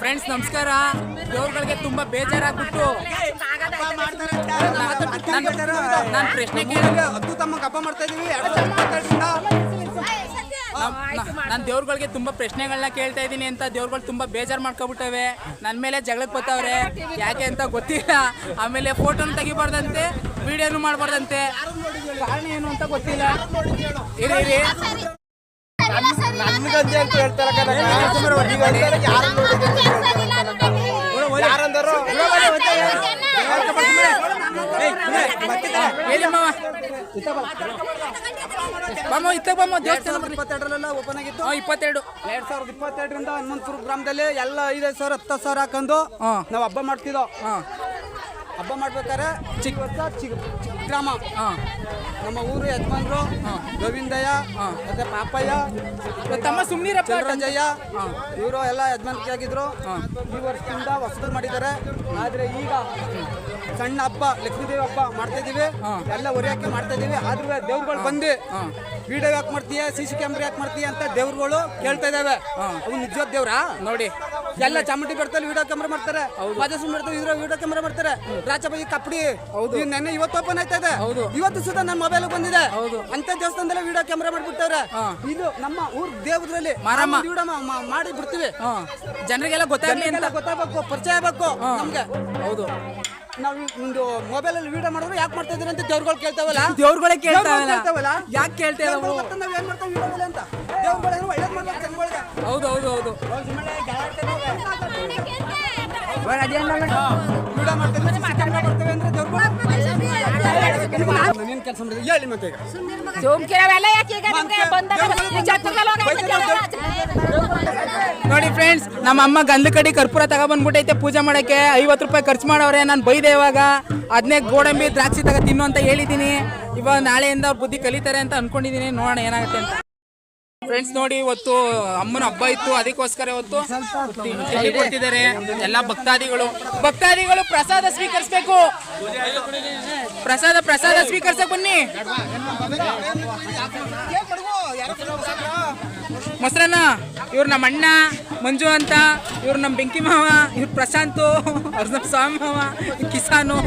Friends ನಮಸ್ಕಾರ. ದೇವ್ರುಗಳಿಗೆ ತುಂಬಾ ಬೇಜಾರಾಗ್ಬಿಟ್ಟು ನಾನು ಪ್ರಶ್ನೆ ಕೇಳಿದ್ರೆ ದೇವ್ರಗಳಿಗೆ ಹಬ್ಬ ಮಾಡ್ತಾ ಇದೀವಿ ನಾನು ದೇವ್ರುಗಳಿಗೆ ತುಂಬಾ ಪ್ರಶ್ನೆಗಳನ್ನ ಕೇಳ್ತಾ ಇದ್ದೀನಿ ಅಂತ ದೇವ್ರುಗಳು ತುಂಬಾ ಬೇಜಾರು ಮಾಡ್ಕೊಬಿಟ್ಟವೆ. ನನ್ನ ಮೇಲೆ ಜಗಳಕ್ಕೆ ಬತ್ತವ್ರೆ. ಯಾಕೆ ಅಂತ ಗೊತ್ತಿಲ್ಲ. ಆಮೇಲೆ ಫೋಟೋನು ತೆಗಿಬಾರ್ದಂತೆ ವಿಡಿಯೋನು ಮಾಡಬಾರ್ದಂತೆ. ಕಾರಣ ಏನು ಅಂತ ಗೊತ್ತಿಲ್ಲ. ಇರಿ ಇರಿ. ನನ್ಗಂತೆ ಅಂತ ಹೇಳ್ತಾರ ಯಾರಂದರು ಹೇಳಿ. ಮಾವ. ಬಮ್ಮ ಇತ್ತ ಬಮ್ಮ ದೇವಸ್ಥಾನ ಬರ್ರಿ. ಇಪ್ಪತ್ತೆರಡರಲ್ಲ ಓಪನ್ ಆಗಿತ್ತು. ಇಪ್ಪತ್ತೆರಡು. ಎರಡ್ ಸಾವಿರದ ಇಪ್ಪತ್ತೆರಡರಿಂದ ಹನುಮಂತಪುರ ಗ್ರಾಮದಲ್ಲಿ ಎಲ್ಲ ಐದೈದು ಸಾವಿರ ಹತ್ತು ಸಾವಿರ ಹಾಕೊಂಡು. ನಾವು ಹಬ್ಬ ಮಾಡ್ತಿದ್ದೋ. ಹಬ್ಬ ಮಾಡ್ಬೇಕಾದ್ರೆ ಚಿಕ್ಕ ವರ್ಷ ಚಿಕ್ಕ ಚಿಕ್ಕ ಗ್ರಾಮ. ಹಾಂ. ನಮ್ಮ ಊರು ಯಜಮಾನ್ರು ಗೋವಿಂದಯ್ಯ ಮತ್ತೆ ಪಾಪಯ್ಯ ತಮ್ಮ ಸುಮ್ನಿರಪ್ಪ ರಂಜಯ್ಯ ಇವರು ಎಲ್ಲ ಯಜಮಾನಿಕೆ ಆಗಿದ್ರು. ಈ ವರ್ಷದಿಂದ ಹೊಸದು ಮಾಡಿದ್ದಾರೆ. ಆದ್ರೆ ಈಗ ಸಣ್ಣ ಹಬ್ಬ ಲಕ್ಷ್ಮೀದೇವಿ ಹಬ್ಬ ಮಾಡ್ತಾ ಇದೀವಿ. ಎಲ್ಲ ಹೊರಿಯಾಕೆ ಮಾಡ್ತಾ ಇದೀವಿ. ಆದ್ರೆ ದೇವ್ರುಗಳು ಬಂದು ವಿಡಿಯೋ ಯಾಕೆ ಮಾಡ್ತೀಯ ಸಿ ಸಿ ಕ್ಯಾಮ್ರಾ ಯಾಕೆ ಮಾಡ್ತೀಯ ಅಂತ ದೇವ್ರುಗಳು ಕೇಳ್ತಾ ಇದಾವೆ. ಅವ್ನು ನಿಜವಾದ ದೇವ್ರಾ? ನೋಡಿ. ಎಲ್ಲ ಚಾಮುಂಡಿ ಬೆಟ್ಟದಲ್ಲಿ ವಿಡಿಯೋ ಕ್ಯಾಮ್ರಾ ಮಾಡ್ತಾರೆ. ಮಾದೇಶ್ವರ ಬೆಟ್ಟದಲ್ಲಿ ಇದ್ರ ವಿಡಿಯೋ ಕ್ಯಾಮ್ರಾ ಮಾಡ್ತಾರೆ. ರಾಜಬಾಯಿ ಕಪ್ಪಡಿ. ಹೌದು. ನೆನ್ನೆ ಇವತ್ತು ಓಪನ್ ಆಯ್ತಾ ಇದೆ. ಹೌದು. ಇವತ್ತು ಸುತ್ತ ನನ್ನ ಮೊಬೈಲ್ ಬಂದಿದೆ. ಹೌದು. ಅಂತ ದೇವಸ್ಥಾನದಲ್ಲಿ ವಿಡಿಯೋ ಕ್ಯಾಮ್ರಾ ಮಾಡ್ಬಿಟ್ಟವ್ರೆ. ಇದು ನಮ್ಮ ಊರ್ ದೇವದ್ರಲ್ಲಿ ಮಾರಮ್ಮ. ವಿಡಿಯೋ ಮಾಡಿ ಬಿಡ್ತೀವಿ. ಜನರಿಗೆಲ್ಲ ಗೊತ್ತಾಗ್ಲಿ ಅಂತ. ಗೊತ್ತಾಗಬೇಕು ಪರಿಚಯ ಆಗಬೇಕು ನಮ್ಗೆ. ಹೌದು. ನಾವು ಒಂದು ಮೊಬೈಲ್ ಅಲ್ಲಿ ವಿಡಿಯೋ ಮಾಡಿದ್ರೆ ಯಾಕೆ ಮಾಡ್ತಾ ಇದೀರಿ ಅಂತ ದೇವ್ರುಗಳು ಕೇಳ್ತಾವಲ್ಲ? ದೇವ್ರುಗಳೇ ಕೇಳ್ತಾವಲ್ಲ. ಯಾಕೆ ಕೇಳ್ತಾ ಇದಾವು ನಾವು ಏನ್ ಮಾಡ್ತಾವ್? ವಿಡಿಯೋದಲ್ಲಿ ಅಂತ. ದೇವ್ರುಗಳು ಒಳ್ಳೇದು ಮಾಡ್ಬೇಕು ಜನಗಳಿಗೆ. ಹೌದು ಹೌದು ಹೌದು. ನೋಡಿ ಫ್ರೆಂಡ್ಸ್ ನಮ್ಮ ಅಮ್ಮ ಗಂಧ ಕಡಿ ಕರ್ಪೂರ ತಗೊಬಂದ್ಬಿಟ್ಟೈತೆ ಪೂಜೆ ಮಾಡಕ್ಕೆ. ಐವತ್ತು ರೂಪಾಯಿ ಖರ್ಚು ಮಾಡವ್ರೆ ನಾನು ಬೈದೆ ಇವಾಗ. ಅದನ್ನೇ ಗೋಡಂಬಿ ದ್ರಾಕ್ಷಿ ತಗ ತಿನ್ನು ಅಂತ ಹೇಳಿದ್ದೀನಿ. ಇವಾಗ ನಾಳೆಯಿಂದ ಅವ್ರ ಬುದ್ಧಿ ಕಲಿತಾರೆ ಅಂತ ಅನ್ಕೊಂಡಿದ್ದೀನಿ. ನೋಡೋಣ ಏನಾಗುತ್ತೆ ಅಂತ. ಫ್ರೆಂಡ್ಸ್ ನೋಡಿ, ಇವತ್ತು ಅಮ್ಮನ ಹಬ್ಬ ಇತ್ತು, ಅದಕ್ಕೋಸ್ಕರ ಇವತ್ತು ಕೊಟ್ಟಿದ್ದಾರೆ ಎಲ್ಲ ಭಕ್ತಾದಿಗಳು. ಭಕ್ತಾದಿಗಳು ಪ್ರಸಾದ ಸ್ವೀಕರಿಸಬೇಕು. ಪ್ರಸಾದ ಪ್ರಸಾದ ಸ್ವೀಕರಿಸಕ್ ಬನ್ನಿ. ಮೊಸರನ್ನ, ಇವ್ರು ನಮ್ಮ ಅಣ್ಣ ಮಂಜು ಅಂತ, ಇವ್ರು ನಮ್ಮ ಬೆಂಕಿ ಮಾವ, ಇವ್ರು ಪ್ರಶಾಂತು, ಅವ್ರ ನಮ್ಮ ಸ್ವಾಮಿ ಮಾವ ಕಿಸಾನು.